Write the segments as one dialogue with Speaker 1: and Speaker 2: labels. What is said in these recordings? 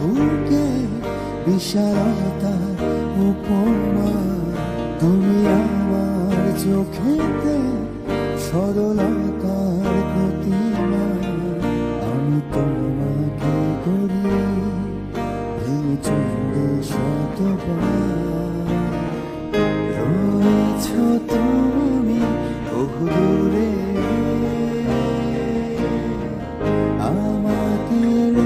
Speaker 1: বুকে বিশালতার উপমা। তুমি আমার চোখেতে সরলতার প্রতিমা। আমি তোমাকে করি চন্দ্রে শতবার। রয়েছ তুমি দূরে You.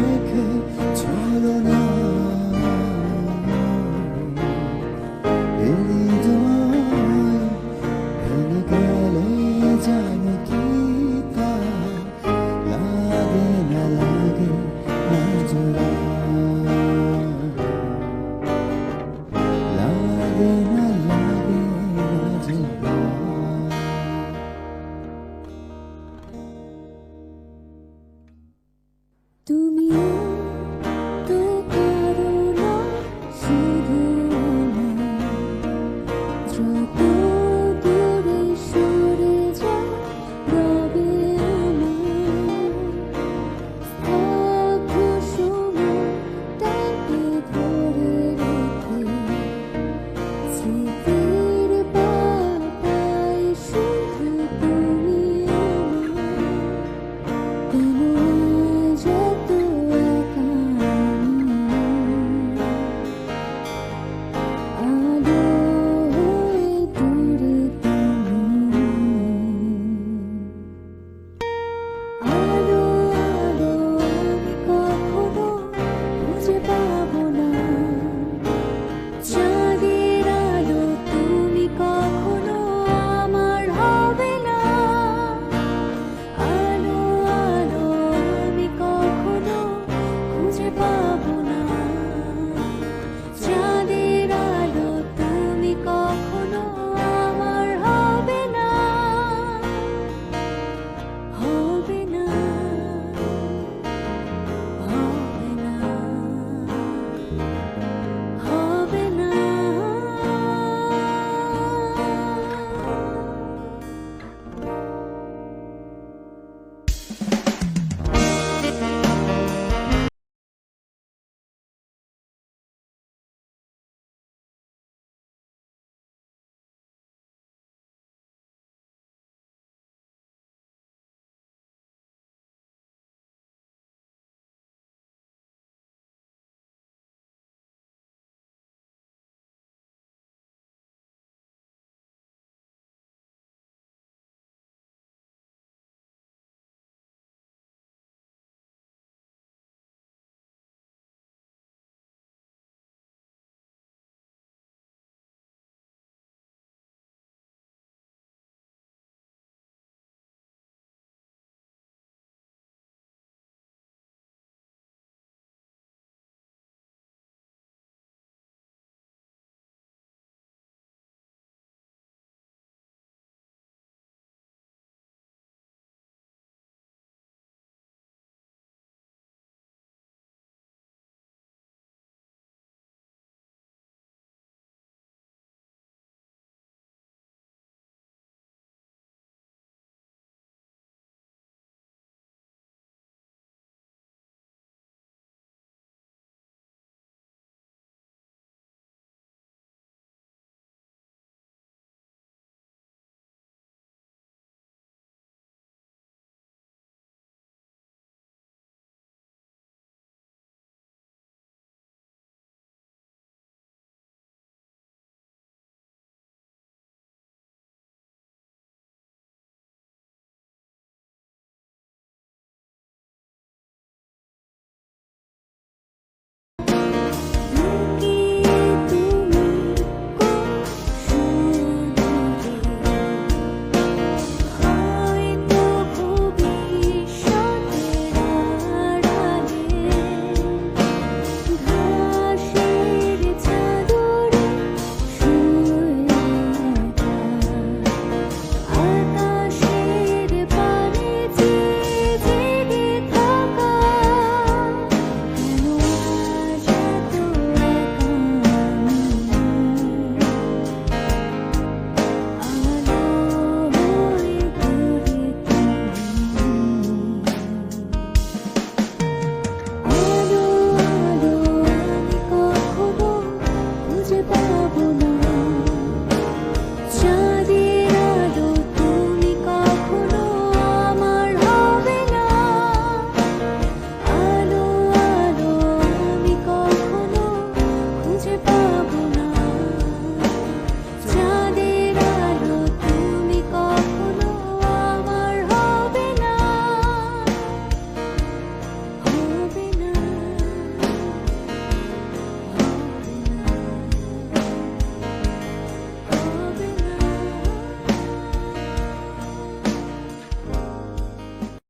Speaker 1: above.